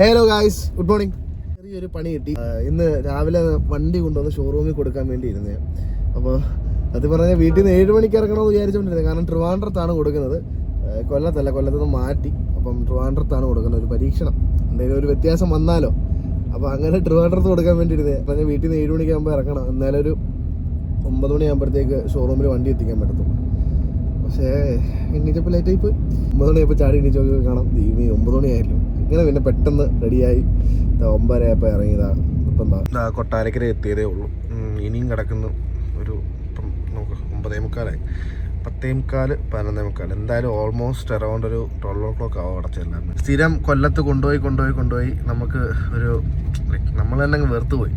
Hello guys good morning ചെറിയൊരു പണി കിട്ടി. ഇന്ന് രാവിലെ വണ്ടി കൊണ്ടുവന്ന് ഷോറൂമിൽ കൊടുക്കാൻ വേണ്ടി ഇരുന്നേ അപ്പോൾ അത് പറഞ്ഞാൽ വീട്ടിൽ നിന്ന് ഏഴ് മണിക്ക് ഇറങ്ങണമെന്ന് വിചാരിച്ചുകൊണ്ടിരുന്നത് കാരണം ട്രിവാൻഡ്രത്താണ് കൊടുക്കുന്നത്. കൊല്ലത്തല്ല കൊല്ലത്ത് നിന്ന് മാറ്റി. അപ്പം ട്രിവാൻഡ്രത്താണ് കൊടുക്കുന്നത്. ഒരു പരീക്ഷണം. എന്തെങ്കിലും ഒരു വ്യത്യാസം വന്നാലോ? അപ്പോൾ അങ്ങനെ ട്രിവാൻഡ്രത്ത് കൊടുക്കാൻ വേണ്ടി ഇരുന്നേ ഞാൻ വീട്ടിൽ നിന്ന് ഏഴ് മണിക്കാകുമ്പോൾ ഇറങ്ങണം. എന്നാലും ഒരു ഒമ്പത് മണിയാകുമ്പോഴത്തേക്ക് ഷോറൂമിൽ വണ്ടി എത്തിക്കാൻ പറ്റത്തുള്ളൂ. പക്ഷേ എണീച്ചപ്പോൾ ലേറ്റായി ഒമ്പത് മണിയായപ്പോൾ ചാടി എണീച്ച് നോക്കി കാണാം ദൈവമേ ഒമ്പത് മണിയായല്ലോ. ഇങ്ങനെ പിന്നെ പെട്ടെന്ന് റെഡിയായി ഒമ്പതരയപ്പോൾ ഇറങ്ങിയതാണ് ഇപ്പം എന്താ കൊട്ടാരക്കര എത്തിയതേ ഉള്ളൂ. ഇനിയും കിടക്കുന്നു ഒരു ഇപ്പം നമുക്ക് ഒമ്പതേ മുക്കാലായി. പത്തേ മുക്കാൽ പതിനൊന്നേ മുക്കാൽ എന്തായാലും ഓൾമോസ്റ്റ് അറൗണ്ട് ഒരു ട്വൽവ് ഓ ക്ലോക്ക് ആവും അടച്ചെല്ലാം സ്ഥിരം കൊല്ലത്ത് കൊണ്ടുപോയി കൊണ്ടുപോയി കൊണ്ടുപോയി നമുക്ക് ഒരു നമ്മൾ തന്നെ അങ്ങ് വെറുത്ത് പോയി.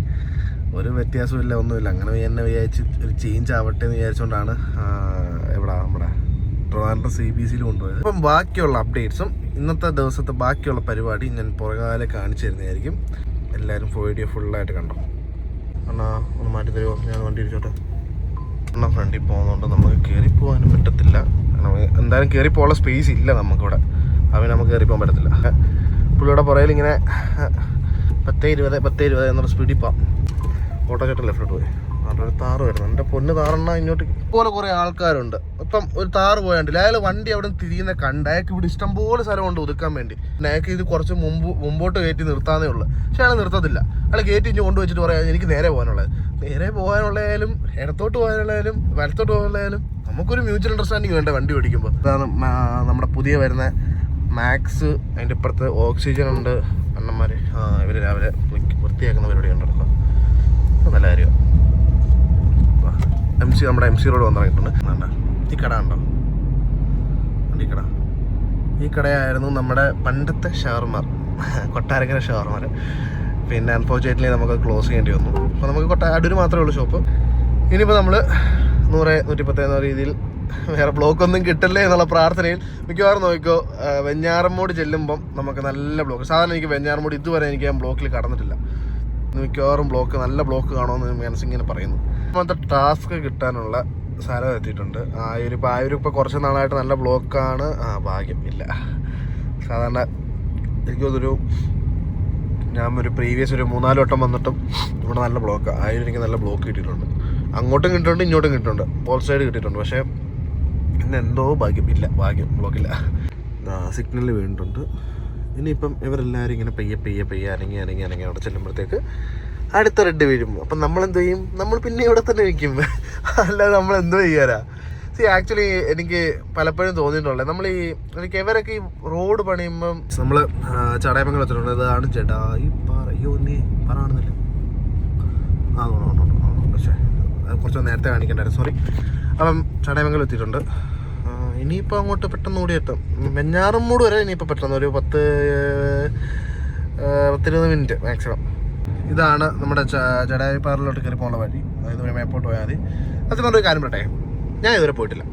ഒരു വ്യത്യാസമില്ല ഒന്നുമില്ല. അങ്ങനെ എന്നെ വിചാരിച്ച് ഒരു ചേഞ്ച് ആവട്ടെ എന്ന് വിചാരിച്ചുകൊണ്ടാണ് ട്രിവാൻഡ്രം സി ബി സിയിൽ കൊണ്ടുപോയത്. അപ്പം ബാക്കിയുള്ള അപ്ഡേറ്റ്സും ഇന്നത്തെ ദിവസത്തെ ബാക്കിയുള്ള പരിപാടി ഞാൻ പുറകാലെ കാണിച്ചു തരുന്നതായിരിക്കും. എല്ലാവരും വീഡിയോ ഫുള്ളായിട്ട് കണ്ടോ? അണ്ണാ ഒന്ന് മാറ്റി തരുമോ ഞാൻ വണ്ടി ഇരിച്ചോട്ടെ അണ്ണാ ഫ്രണ്ടിൽ പോകുന്നതുകൊണ്ട് നമുക്ക് കയറി പോകാനും പറ്റത്തില്ല. എന്തായാലും കയറി പോകാനുള്ള സ്പേസ് ഇല്ല നമുക്കിവിടെ. അവന് നമുക്ക് കയറി പോകാൻ പറ്റത്തില്ല. പുള്ളിയുടെ പുറയിൽ ഇങ്ങനെ പത്തേ ഇരുപത് പത്തേ ഇരുപത് എന്നുള്ള സ്പീഡിൽ പോകാം ഓട്ടോ ചേട്ടൻ ലെഫ്റ്റോട്ട് പോയി? അവിടെ ഒരു താറ് വരുന്നു. എന്റെ പൊന്ന് താറണ്ണ ഇങ്ങോട്ട് ഇപ്പോലെ കുറേ ആൾക്കാരുണ്ട്. ഇപ്പം ഒരു താറ് പോയാണ്ടില്ല? അയാൾ വണ്ടി അവിടെ തിരിയുന്ന കണ്ട് അയാൾക്ക് ഇവിടെ ഇഷ്ടംപോലെ സ്ഥലമുണ്ട് ഒതുക്കാൻ വേണ്ടി. അയാൾക്ക് ഇത് കുറച്ച് മുമ്പ് മുമ്പോട്ട് കയറ്റി നിർത്താനേ ഉള്ളൂ. പക്ഷെ അയാൾ നിർത്തത്തില്ല. അയാൾ കയറ്റി ഇഞ്ഞ് കൊണ്ടുവച്ചിട്ട് പറയാം എനിക്ക് നേരെ പോകാനുള്ളത്. നേരെ പോകാനുള്ളതായാലും ഇടത്തോട്ട് പോകാനുള്ളതായാലും വലത്തോട്ട് പോകാനുള്ളതായാലും നമുക്കൊരു മ്യൂച്വൽ അണ്ടർസ്റ്റാൻഡിങ് വേണ്ട വണ്ടി ഓടിക്കുമ്പോൾ അതാണ് നമ്മുടെ പുതിയ വരുന്ന മാക്സ് അതിന്റെ ഇപ്പുറത്ത് ഓക്സിജൻ ഉണ്ട്. അണ്ണന്മാർ ആ ഇവർ രാവിലെ വൃത്തി- വൃത്തിയാക്കുന്ന പരിപാടി ഉണ്ടല്ലോ നല്ല കാര്യമാണ് എം സി നമ്മുടെ എം സി റോഡ് വന്നിറങ്ങിയിട്ടുണ്ട്. ഈ കട ഉണ്ടോ ഈ കട? ഈ കടയായിരുന്നു നമ്മുടെ പണ്ടത്തെ ഷവർമാർ. കൊട്ടാരക്കര ഷവർമാർ പിന്നെ അൺഫോർച്ചുനേറ്റ്ലി നമുക്ക് ക്ലോസ് ചെയ്യേണ്ടി വന്നു. അപ്പോൾ നമുക്ക് കൊട്ട അടൂർ മാത്രമേ ഉള്ളൂ ഷോപ്പ് ഇനിയിപ്പോൾ നമ്മൾ നൂറ് നൂറ്റിപ്പത്ത് എന്ന രീതിയിൽ വേറെ ബ്ലോക്കൊന്നും കിട്ടല്ലേ എന്നുള്ള പ്രാർത്ഥനയിൽ മിക്കവാറും നോക്കിക്കോ വെഞ്ഞാറമ്മോട് ചെല്ലുമ്പം നമുക്ക് നല്ല ബ്ലോക്ക് സാധാരണ എനിക്ക് വെഞ്ഞാറമ്മൂട് ഇതുവരെ എനിക്ക് ഞാൻ ബ്ലോക്കിൽ കടന്നിട്ടില്ല. മിക്കവാറും ബ്ലോക്ക് നല്ല ബ്ലോക്ക് കാണുമെന്ന് മനസ്സിങ്ങനെ പറയുന്നു. അങ്ങനത്തെ ടാസ്ക് കിട്ടാനുള്ള സ്ഥലം എത്തിയിട്ടുണ്ട്. ആയൂർ ഇപ്പോൾ ആയൂർ ഇപ്പോൾ കുറച്ച് നാളായിട്ട് നല്ല ബ്ലോക്കാണ്. ആ ഭാഗ്യം ഇല്ല. സാധാരണ എനിക്ക് ഞാൻ ഒരു പ്രീവിയസ് ഒരു മൂന്നാൽ വട്ടം വന്നിട്ടും ഇവിടെ നല്ല ബ്ലോക്ക്. ബ്ലോക്കാണ് ആയൂർ എനിക്ക് നല്ല ബ്ലോക്ക് കിട്ടിയിട്ടുണ്ട്. അങ്ങോട്ടും കിട്ടിയിട്ടുണ്ട് ഇങ്ങോട്ടും കിട്ടിയിട്ടുണ്ട്. പോൾ സൈഡ് കിട്ടിയിട്ടുണ്ട്. പക്ഷേ പിന്നെ എന്തോ ഭാഗ്യം ഇല്ല. ഭാഗ്യം ബ്ലോക്കില്ല സിഗ്നൽ വീണിട്ടുണ്ട്. ഇനിയിപ്പം ഇവരെല്ലാവരും ഇങ്ങനെ പെയ്യ പെയ്യ പെയ്യ അനങ്ങി അനങ്ങി അനങ്ങി അവിടെ ചെല്ലുമ്പോഴത്തേക്ക് അടുത്ത റെഡ് വീഴും അപ്പം നമ്മൾ എന്ത് ചെയ്യും? നമ്മൾ പിന്നെ ഇവിടെ തന്നെ നിൽക്കും അല്ലാതെ നമ്മൾ എന്തോ ചെയ്യാനാ. സി ആക്ച്വലി എനിക്ക് പലപ്പോഴും തോന്നിയിട്ടുള്ളത്. നമ്മൾ ഈ എനിക്ക് ഇവരൊക്കെ ഈ റോഡ് പണിയുമ്പം നമ്മൾ ചടയമംഗലം വെച്ചിട്ടുണ്ട് ഇതാണ് ചേട്ടാ. ഈ പാറ അയ്യോ നീ പറയണമെന്നില്ല ആ. പക്ഷേ കുറച്ച് നേരത്തെ കാണിക്കണ്ടായിരുന്നു. സോറി അപ്പം ചടയമംഗലം എത്തിയിട്ടുണ്ട്. ഇനിയിപ്പോൾ അങ്ങോട്ട് പെട്ടെന്ന് ഓടി എത്തും വെഞ്ഞാറമ്മൂട് വരെ ഇനിയിപ്പോൾ പെട്ടെന്ന് ഒരു പത്ത് പത്തിരുപത് മിനിറ്റ് മാക്സിമം ഇതാണ് നമ്മുടെ ജടായിപ്പാറിലോട്ട് കയറി പോകുന്ന വഴി. അതായത് ഒരു മേപ്പോട്ട് പോയാൽ മതി. അത് പറഞ്ഞൊരു കാര്യം പറട്ടെ ഞാൻ ഇതുവരെ പോയിട്ടില്ല.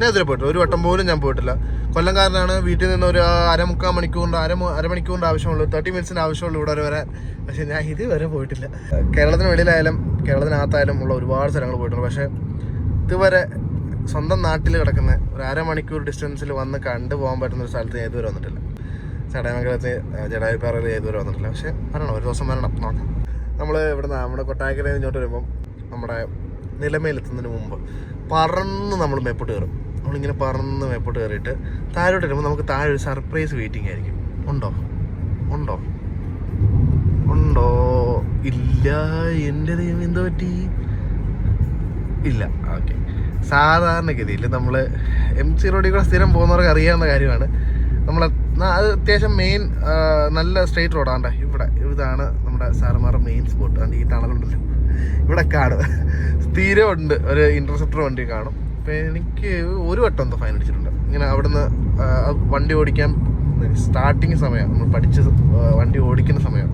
ഞാൻ ഇതുവരെ പോയിട്ടില്ല. ഒരു വട്ടം പോലും ഞാൻ പോയിട്ടില്ല. കൊല്ലംകാരനാണ് വീട്ടിൽ നിന്ന് ഒരു അരമുക്കാൽ മണിക്കൂറിന്റെ അര അരമണിക്കൂറിന്റെ ആവശ്യമുള്ളൂ. തേർട്ടി മിനിറ്റ്സിന്റെ ആവശ്യമുള്ളൂ ഇവിടെ വരെ. വരാൻ പക്ഷേ ഞാൻ ഇതുവരെ പോയിട്ടില്ല. കേരളത്തിന് വെളിയിലായാലും കേരളത്തിനകത്തായാലും ഉള്ള ഒരുപാട് സ്ഥലങ്ങൾ പോയിട്ടുണ്ട്. പക്ഷേ ഇതുവരെ സ്വന്തം നാട്ടിൽ കിടക്കുന്ന ഒരു അരമണിക്കൂർ ഡിസ്റ്റൻസിൽ വന്ന് കണ്ടു പോകാൻ പറ്റുന്ന ഒരു സ്ഥലത്ത് ഞാൻ ഇതുവരെ വന്നിട്ടില്ല. ചടയമംഗലത്ത് ജടായുപ്പാറയിൽ ഇതുവരെ വന്നിട്ടില്ല. പക്ഷേ വരണം ഒരു ദിവസം വരണം നോക്കാം. നമ്മൾ ഇവിടുന്ന് നമ്മുടെ കൊട്ടാക്കരയിൽ ഇങ്ങോട്ട് വരുമ്പം നമ്മുടെ നിലമേലെത്തുന്നതിന് മുമ്പ് പറന്ന് നമ്മൾ മേപ്പോട്ട് കയറും. നമ്മളിങ്ങനെ പറന്ന് മേപ്പോട്ട് കയറിയിട്ട് താഴോട്ട് വരുമ്പോൾ നമുക്ക് താഴെ ഒരു സർപ്രൈസ് വെയിറ്റിംഗ് ആയിരിക്കും. ഉണ്ടോ? ഉണ്ടോ? ഉണ്ടോ? ഇല്ല എന്റെ ദൈവം എന്തോ പറ്റി? ഇല്ല ഓക്കെ. സാധാരണഗതിയിൽ നമ്മൾ എം സി റോഡിൽ കൂടെ സ്ഥിരം പോകുന്നവർക്ക് അറിയാവുന്ന കാര്യമാണ്. നമ്മൾ അത് അത്യാവശ്യം മെയിൻ നല്ല സ്ട്രെയിറ്റ് റോഡാണ്ട ഇവിടെ ഇതാണ് നമ്മുടെ സാറുമാരുടെ മെയിൻ സ്പോട്ട് ഈ തണലുണ്ടല്ലോ. ഇവിടെ കാണും സ്ഥിരം ഉണ്ട്. ഒരു ഇന്റർസെപ്റ്റർ വണ്ടി കാണും. അപ്പം എനിക്ക് ഒരു വട്ടം എന്തോ ഫൈൻ അടിച്ചിട്ടുണ്ട്. ഇങ്ങനെ അവിടുന്ന് വണ്ടി ഓടിക്കാൻ സ്റ്റാർട്ടിങ് സമയം നമ്മൾ പഠിച്ച് വണ്ടി ഓടിക്കുന്ന സമയം.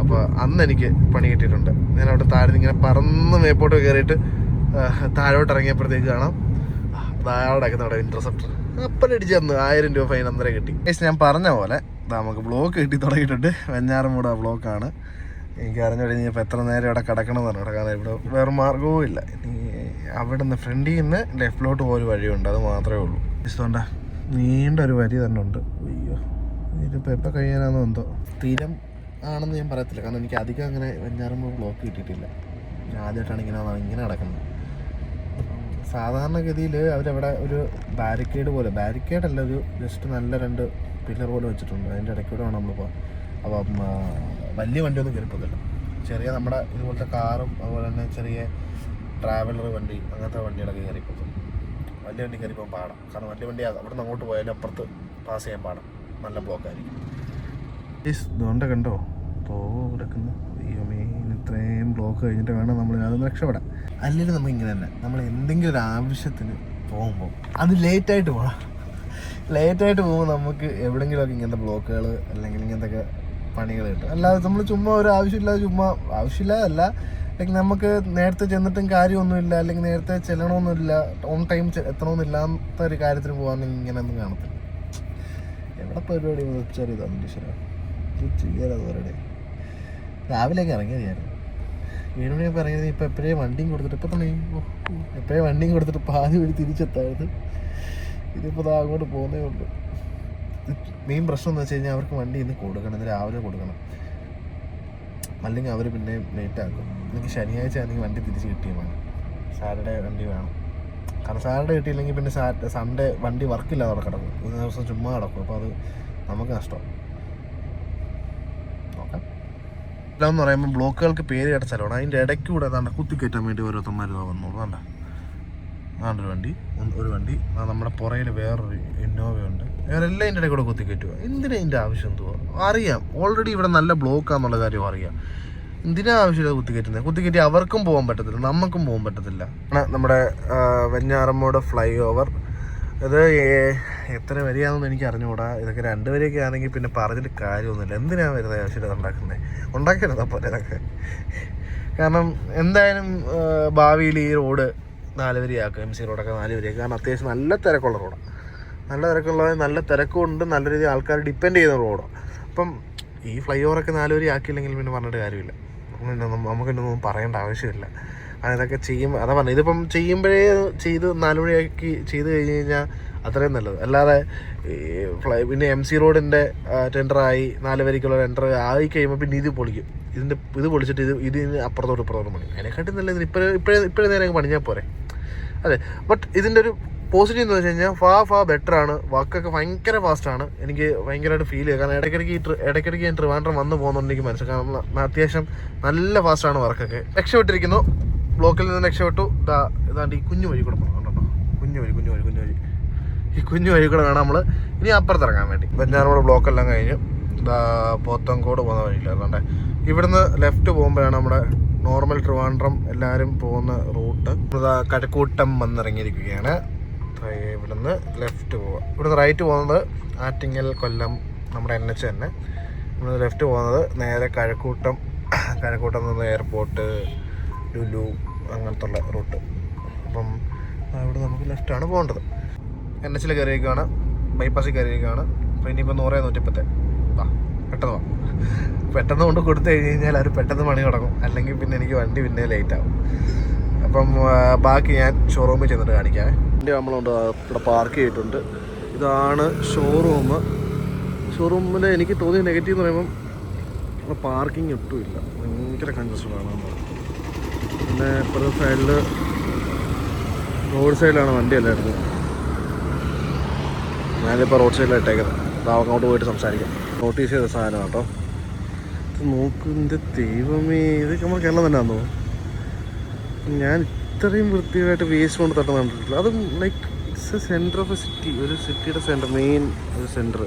അപ്പോൾ അന്ന് എനിക്ക് പണി കിട്ടിയിട്ടുണ്ട്. ഞാൻ അവിടെ താഴെ ഇങ്ങനെ പറന്ന് മേപ്പോട്ട് കയറിയിട്ട് താഴോട്ട് ഇറങ്ങിയപ്പോഴത്തേക്ക് കാണാം. താഴെ നമ്മുടെ ഇന്റർസെപ്റ്റർ അപ്പം അടിച്ച് തന്നു ആയിരം രൂപ ഫൈൻ അന്നേരം കിട്ടി. ഏസ് ഞാൻ പറഞ്ഞ പോലെ നമുക്ക് ബ്ലോക്ക് കിട്ടി തുടങ്ങിയിട്ടുണ്ട്. വെഞ്ഞാറമൂട ബ്ലോക്കാണ് എനിക്ക് അറിഞ്ഞോടെ ഇനി ഇപ്പോൾ എത്ര നേരം ഇവിടെ കിടക്കണം എന്ന് പറഞ്ഞു കാരണം ഇവിടെ വേറെ മാർഗവും ഇല്ല. ഇനി അവിടെ നിന്ന് ഫ്രണ്ടിൽ നിന്ന് ലെഫ്റ്റിലോട്ട് പോയൊരു വഴിയുണ്ട്. അത് മാത്രമേ ഉള്ളൂ. ഇഷ്ടമുണ്ട നീണ്ട ഒരു വരി തന്നെ ഉണ്ട്. അയ്യോ ഇതിപ്പോൾ എപ്പോൾ കഴിയാനാണെന്ന് എന്തോ. സ്ഥിരം ആണെന്ന് ഞാൻ പറയത്തില്ല. കാരണം എനിക്ക് അധികം അങ്ങനെ വെഞ്ഞാറമ്പ് ബ്ലോക്ക് കിട്ടിയിട്ടില്ല. ഞാൻ ആദ്യമായിട്ടാണ് ഇങ്ങനെ ഇങ്ങനെ നടക്കുന്നത് സാധാരണഗതിയിൽ അവരവിടെ ഒരു ബാരിക്കേഡ് പോലെ ബാരിക്കേഡല്ല ഒരു ജസ്റ്റ് നല്ല രണ്ട് പില്ലർ പോലെ വെച്ചിട്ടുണ്ട്. അതിന്റെ ഇടയ്ക്കൂടെ വേണം നമ്മൾ പോകാൻ അപ്പം വലിയ വണ്ടിയൊന്നും കയറിപ്പോകില്ല ചെറിയ നമ്മുടെ ഇതുപോലത്തെ കാറും അതുപോലെ തന്നെ ചെറിയ ട്രാവലർ വണ്ടി അങ്ങനത്തെ വണ്ടികളൊക്കെ കയറിപ്പോകും വലിയ വണ്ടി കയറിപ്പോൾ പാടാം. കാരണം വലിയ വണ്ടി അവിടെ നിന്ന് അങ്ങോട്ട് പോയാലും അപ്പുറത്ത് പാസ് ചെയ്യാൻ പാടാം. നല്ല ബ്ലോക്കായിരിക്കും ഇതുകൊണ്ട് കണ്ടോ? തോ കിടക്കുന്നു ഇത്രയും ബ്ലോക്ക് കഴിഞ്ഞിട്ട് വേണം നമ്മൾ അതൊന്ന് രക്ഷപ്പെടാം അല്ലെങ്കിൽ നമുക്ക് ഇങ്ങനെ തന്നെ. നമ്മൾ എന്തെങ്കിലും ഒരു ആവശ്യത്തിന് പോകുമ്പോൾ അത് ലേറ്റായിട്ട് പോകണം ലേറ്റായിട്ട് പോകുമ്പോൾ നമുക്ക് എവിടെയെങ്കിലുമൊക്കെ ഇങ്ങനത്തെ ബ്ലോക്കുകൾ അല്ലെങ്കിൽ ഇങ്ങനത്തെ പണികൾ കിട്ടും. അല്ലാതെ നമ്മൾ ചുമ്മാ ഒരു ആവശ്യമില്ലാതെ ചുമ്മാ ആവശ്യമില്ലാതല്ല. ലൈക്ക് നമുക്ക് നേരത്തെ ചെന്നിട്ടും കാര്യമൊന്നുമില്ല. അല്ലെങ്കിൽ നേരത്തെ ചെല്ലണമെന്നില്ല ഓൺ ടൈം എത്തണമെന്നില്ലാത്ത ഒരു കാര്യത്തിന് പോകാമെങ്കിൽ ഇങ്ങനെയൊന്നും കാണത്തില്ല. എവിടെ പരിപാടി വെച്ചാൽ ഇതാണ് ഈശ്വര ഇത് ചെയ്യാതെ പരിപാടി രാവിലെയൊക്കെ ഇറങ്ങിയതായിരുന്നു. ഏഴ് ഞാൻ പറയുന്നത് ഇപ്പം എപ്പോഴേ വണ്ടിയും കൊടുത്തിട്ട് ഇപ്പം തന്നെ എപ്പോഴേ വണ്ടിയും കൊടുത്തിട്ട് പാതി വഴി തിരിച്ചെത്തായത് ഇതിപ്പോൾ അത് അങ്ങോട്ട് പോകുന്നേ ഉള്ളൂ. മെയിൻ പ്രശ്നം എന്ന് വെച്ച് കഴിഞ്ഞാൽ അവർക്ക് വണ്ടി ഇന്ന് കൊടുക്കണം ഇന്ന് രാവിലെ കൊടുക്കണം. അല്ലെങ്കിൽ അവർ പിന്നെ ലേറ്റ് ആക്കും. എനിക്ക് ശനിയാഴ്ച ആണെങ്കിൽ വണ്ടി തിരിച്ച് കിട്ടിയ വേണം. സാറ്റർഡേ വണ്ടി വേണം. കാരണം സാറ്റർഡേ കിട്ടിയില്ലെങ്കിൽ പിന്നെ സാറ്റ് സൺഡേ വണ്ടി വർക്കില്ലാതെ കിടക്കും. ഇന്ന ദിവസം ചുമ്മാ കിടക്കും. അപ്പോൾ അത് നമുക്ക് നഷ്ടം നോക്കാം എന്ന് പറയുമ്പോൾ ബ്ലോക്കുകൾക്ക് പേര് കേട്ട സ്ഥലമാണ്. അതിന്റെ ഇടയ്ക്ക് കൂടെ ഏതാണ്ട് കുത്തിക്കയറ്റാൻ വേണ്ടി ഓരോരുത്തന്മാർ വന്നോളൂ വേണ്ട അതാണ്ടൊരു വണ്ടി. ഒരു വണ്ടി. നമ്മുടെ പുറയിൽ വേറൊരു ഇന്നോവയുണ്ട് ഇവരെല്ലാം ഇതിന്റെ ഇടയിൽ കൂടെ കുത്തിക്കയറ്റുക എന്തിനാ ഇതിന്റെ ആവശ്യം എന്തുവാ? അറിയാം. ഓൾറെഡി ഇവിടെ നല്ല ബ്ലോക്കാന്നുള്ള കാര്യം അറിയാം. എന്തിനാ ആവശ്യമില്ല കുത്തിക്കയറ്റുന്നത് കുത്തിക്കയറ്റി അവർക്കും പോകാൻ പറ്റത്തില്ല. നമുക്കും പോകാൻ പറ്റത്തില്ല. നമ്മുടെ വെഞ്ഞാറമ്മയുടെ ഫ്ലൈ ഓവർ ഇത് എത്ര വരികയാണെന്ന് എനിക്ക് അറിഞ്ഞുകൂടാ ഇതൊക്കെ രണ്ട് രണ്ടുപേരെയൊക്കെ ആണെങ്കിൽ പിന്നെ പറഞ്ഞിട്ട് കാര്യമൊന്നുമില്ല. എന്തിനാണ് വരുന്നത് ആവശ്യമില്ല ഉണ്ടാക്കുന്നത് ഉണ്ടാക്കരുത് അപ്പോൾ ഇതൊക്കെ? കാരണം എന്തായാലും ഭാവിയിൽ ഈ റോഡ് നാല് വരിയാക്കും എം സി റോഡൊക്കെ നാല് വരിയാക്കും കാരണം അത്യാവശ്യം നല്ല തിരക്കുള്ള റോഡാണ് നല്ല തിരക്കുള്ള നല്ല തിരക്കുണ്ട് നല്ല രീതിയിൽ ആൾക്കാർ ഡിപ്പെൻഡ് ചെയ്യുന്ന റോഡാണ് അപ്പം ഈ ഫ്ലൈ ഓവറൊക്കെ നാല് വരി ആക്കിയില്ലെങ്കിൽ പിന്നെ പറഞ്ഞിട്ട് കാര്യമില്ല. നമുക്കിന്നൊന്നും പറയേണ്ട ആവശ്യമില്ല. അത് ഇതൊക്കെ ചെയ്യും. അതാ പറഞ്ഞത് ഇതിപ്പം ചെയ്യുമ്പോഴേ ചെയ്ത് നാലുമണിയാക്കി ചെയ്ത് കഴിഞ്ഞ് കഴിഞ്ഞാൽ അത്രയും നല്ലത്. അല്ലാതെ പിന്നെ എം സി റോഡിന്റെ ടെൻഡറായി നാല് വരിക്കുള്ള ടെൻഡർ ആയി കഴിയുമ്പോൾ പിന്നെ ഇത് പൊളിക്കും. ഇതിന്റെ ഇത് പൊളിച്ചിട്ട് ഇത് ഇതിന് അപ്പുറത്തോട്ട് ഇപ്പുറത്തോട്ട് പണി അതിനെക്കാട്ടി നല്ലത് ഇപ്പോഴേ ഇപ്പോഴേ ഇപ്പോഴേ നേരം പണിഞ്ഞാൽ പോരെ. അതെ. ബട്ട് ഇതിന്റെ ഒരു പോസിറ്റീവ് എന്ന് വെച്ച് കഴിഞ്ഞാൽ ഫാ ഫാ ബെറ്റർ ആണ്. വർക്കൊക്കെ ഭയങ്കര ഫാസ്റ്റാണ് എനിക്ക് ഭയങ്കരമായിട്ട് ഫീൽ ചെയ്യുക കാരണം ഇടയ്ക്കിടയ്ക്ക് ഇടയ്ക്കിടയ്ക്ക് ഞാൻ ട്രിവാൻഡ്രം വന്ന് പോകുന്നുണ്ടെങ്കിൽ മനസ്സിലാക്കാം അത്യാവശ്യം നല്ല ഫാസ്റ്റാണ് വർക്കൊക്കെ രക്ഷപ്പെട്ടിരിക്കുന്നു. ബ്ലോക്കിൽ നിന്ന് രക്ഷപ്പെട്ടു. ഇതാ ഇതാണ്ട് ഈ കുഞ്ഞു വഴി കൂടെ പോകണം കണ്ടോ കുഞ്ഞു വഴി കുഞ്ഞു വഴി കുഞ്ഞു വഴി. ഈ കുഞ്ഞു വഴി കൂടെ വേണം നമ്മൾ ഇനി അപ്പുറത്തിറങ്ങാൻ വേണ്ടി. ബഞ്ചാറോട് ബ്ലോക്കെല്ലാം കഴിഞ്ഞു. ഇതാ പോത്തങ്കോട് പോകുന്ന വഴിയില്ല അതുകൊണ്ട് ഇവിടുന്ന് ലെഫ്റ്റ് പോകുമ്പോഴാണ് നമ്മുടെ നോർമൽ ട്രിവാൻഡ്രം എല്ലാവരും പോകുന്ന റൂട്ട്. ഇതാ കഴക്കൂട്ടം വന്നിറങ്ങിയിരിക്കുകയാണ്. ഇവിടുന്ന് ലെഫ്റ്റ് പോവുക. ഇവിടുന്ന് റൈറ്റ് പോകുന്നത് ആറ്റിങ്ങൽ കൊല്ലം നമ്മുടെ എൻ എച്ച് തന്നെ. ഇവിടുന്ന് ലെഫ്റ്റ് പോകുന്നത് നേരെ കഴക്കൂട്ടം കഴക്കൂട്ടം നിന്ന് എയർപോർട്ട് ലുലു അങ്ങനത്തെ ഉള്ള റൂട്ട്. അപ്പം അവിടെ നമുക്ക് ലെഫ്റ്റാണ് പോകേണ്ടത്. എൻ എച്ചിൽ കയറിയേക്കാണ് ബൈപ്പാസിൽ കയറിയേക്കാണ് അപ്പോൾ ഇനിയിപ്പോൾ നൂറേ നൂറ്റിപ്പത്തെ. വാ പെട്ടെന്ന് വാ. പെട്ടെന്ന് കൊണ്ട് കൊടുത്തു കഴിഞ്ഞ് കഴിഞ്ഞാൽ അവർ പെട്ടെന്ന് പണി തുടങ്ങും. അല്ലെങ്കിൽ പിന്നെ എനിക്ക് വണ്ടി പിന്നെ ലേറ്റ് ആവും. അപ്പം ആ, ബാക്കി ഞാൻ ഷോറൂമിൽ ചെന്നിട്ട് കാണിക്കാം. വണ്ടി നമ്മളുണ്ട് ഇവിടെ പാർക്ക് ചെയ്തിട്ടുണ്ട്. ഇതാണ് ഷോറൂം ഷോറൂമിൽ എനിക്ക് തോന്നിയ നെഗറ്റീവ് എന്ന് പറയുമ്പം പാർക്കിംഗ് ഒട്ടുമില്ല. ഭയങ്കര കൺജസ്റ്റഡ് ആണ്. പിന്നെ ഇപ്പുറത്തെ സൈഡിൽ റോഡ് സൈഡിലാണ് വണ്ടി അല്ലായിരുന്നു ഞാനിപ്പോൾ റോഡ് സൈഡിൽ ഇട്ടേക്കുന്നത്. അപ്പോൾ അങ്ങോട്ട് പോയിട്ട് സംസാരിക്കാം. നോട്ടീസ് ചെയ്ത സാധനം കേട്ടോ. ഇത് നോക്ക് എന്റെ ദൈവമേ ഇത് നമ്മൾ കേരളം തന്നെ ആണെന്നോ ഞാൻ ഇത്രയും വൃത്തിയായിട്ട് വേസ്റ്റ് കൊണ്ട് തട്ടുന്ന കണ്ടിട്ടില്ല. അതും like it's a centre of a city ഒരു സിറ്റിയുടെ സെന്റർ മെയിൻ ഒരു സെന്റർ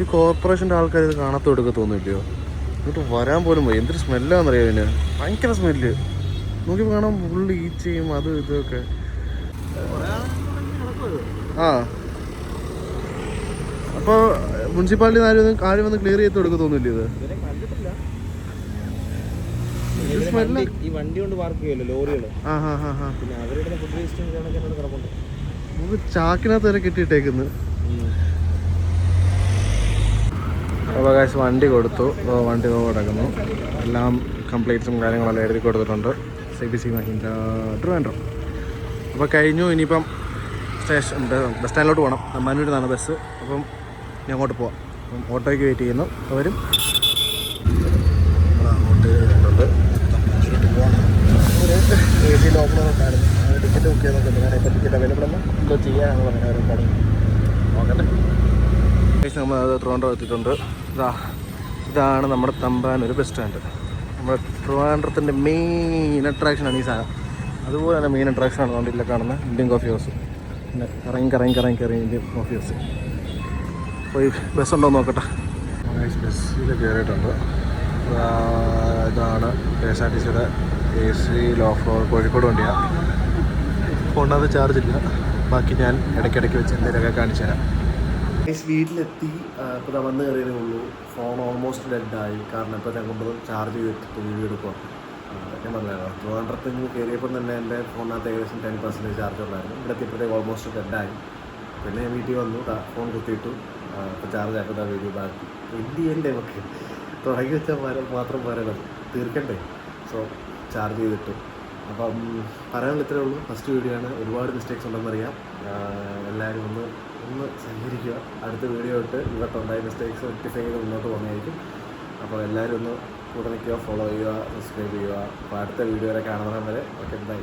ഈ കോർപ്പറേഷന്റെ ആൾക്കാർ ഇത് കാണാത്ത എടുക്കുക തോന്നില്ലയോ ഇങ്ങോട്ട് വരാൻ പോലും പോയി എന്തൊരു സ്മെല്ലാണെന്നറിയാം പിന്നെ ഭയങ്കര സ്മെല്ല്. നോക്കി കാണാൻ ഫുള്ള് ഈച്ചയും അതും ഇതൊക്കെ ആ. അപ്പോൾ മുനിസിപ്പാലിറ്റി ആരും ആരും വന്ന് ക്ലിയർ ചെയ്ത് കൊടുക്കുക തോന്നില്ല ഇത്? ഈ വണ്ടി കൊണ്ട് പാർക്ക് ചെയ്യുമല്ലോ പിന്നെ അവരുടെ ചാക്കിനകത്ത് വരെ കെട്ടിയിട്ടേക്കുന്നു. അപ്പോൾ വണ്ടി കൊടുത്തു. വണ്ടി കിടക്കുന്നു. എല്ലാം കംപ്ലീറ്റ്സും കാര്യങ്ങളെല്ലാം എഴുതി കൊടുത്തിട്ടുണ്ട്. C B C Mahindra Trivandrum അപ്പോൾ കഴിഞ്ഞു. ഇനിയിപ്പം സ്റ്റേഷൻ ബസ് സ്റ്റാൻഡിലോട്ട് പോകണം അമ്മാനൂരിൽ നിന്നാണ് ബസ് അപ്പം ഞാൻ അങ്ങോട്ട് പോവാം. അപ്പം ഓട്ടോയ്ക്ക് വെയിറ്റ് ചെയ്യുന്നു. അവരും അങ്ങോട്ട് എ സി ഉണ്ടായിരുന്നു ടിക്കറ്റ് ബുക്ക് ചെയ്യാൻ നോക്കുന്നുണ്ട്. ഞാൻ ഇപ്പോൾ ടിക്കറ്റ് അവൈലബിൾ അല്ല. എന്തോ ചെയ്യാനാണ് പറഞ്ഞത് അവരും പണി നോക്കട്ടെ. ഏകദേശം നമ്മൾ അത് ട്രിവാൻഡ്രം എത്തിയിട്ടുണ്ട്. ഇതാ ഇതാണ് നമ്മുടെ തമ്പാൻ ഒരു ബസ് സ്റ്റാൻഡ് നമ്മുടെ ട്രിവാൻഡ്രത്തിന്റെ മെയിൻ അട്രാക്ഷനാണ് ഈ സാധനം. അതുപോലെ തന്നെ മെയിൻ അട്രാക്ഷനാണ് നമ്മുടെ ഇതിലെ കാണുന്ന ഇന്ത്യൻ കോഫി ഹൗസ് പിന്നെ കറങ്ങി കറങ്ങി കറങ്ങി കറങ്ങി ഇന്ത്യൻ കോഫി ഹൗസ് പോയി ബസ് ഉണ്ടോ നോക്കട്ടെ. ബസ്സിൽ കയറിയിട്ടുണ്ട് ഇതാ ഇതാണ് കെ എസ് ആർ ടി സിയുടെ A C low floor Kozhikode വണ്ടിയാണ് ഫോണിനകത്ത് ചാർജ് ഇല്ല. ബാക്കി ഞാൻ ഇടയ്ക്കിടയ്ക്ക് വെച്ച് എന്തെങ്കിലുമൊക്കെ കാണിച്ചു തരാം വീട്ടിലെത്തി ഇപ്പോൾ ഞാൻ വന്ന് കയറിയതേ ഉള്ളൂ. ഫോൺ ഓൾമോസ്റ്റ് ഡെഡായി കാരണം ഇപ്പോൾ ഞാൻ കൊണ്ട് ചാർജ് ചെയ്തിട്ട് വീഡിയോ എടുക്കുക ഞാൻ പറഞ്ഞല്ലോ ട്രിവാൻഡ്രത്തിൽ നിന്ന് കയറിയപ്പോൾ തന്നെ എന്റെ ഫോണിനകത്ത് ഏകദേശം ടെൻ പെർസെന്റേജ് ചാർജ് ഉണ്ടായിരുന്നു. ഇവിടെ എത്തിയപ്പോഴത്തേക്ക് ഓൾമോസ്റ്റ് ഡെഡായി പിന്നെ ഞാൻ വീട്ടിൽ വന്നു ഫോൺ കുത്തിയിട്ടു. ഇപ്പോൾ ചാർജ് ആക്കുന്ന വീഡിയോ ബാക്കി എന്ത് ചെയ്യണ്ടേ നമുക്ക് തുടങ്ങി വെച്ചാൽ മാത്രം പോരല്ലോ തീർക്കണ്ടേ? സോ ചാർജ് ചെയ്തിട്ടു. അപ്പം പറയാനുള്ള ഇത്രയേ ഉള്ളൂ. ഫസ്റ്റ് വീഡിയോ ആണ്. ഒരുപാട് മിസ്റ്റേക്സ് ഉണ്ടെന്നറിയാം. എല്ലാവരും ഒന്ന് ഒന്ന് സഹകരിക്കുക അടുത്ത വീഡിയോ ഇട്ട് ഇവട്ടുണ്ടായ മിസ്റ്റേക്സ് റെക്ടിഫൈ ചെയ്ത് മുന്നോട്ട് പോകുന്നതായിരിക്കും അപ്പോൾ എല്ലാവരും ഒന്ന് കൂടെ നിൽക്കുക ഫോളോ ചെയ്യുക സബ്സ്ക്രൈബ് ചെയ്യുക. അപ്പോൾ അടുത്ത വീഡിയോ വരെ കാണുന്നവരെ ഓക്കെ ബൈ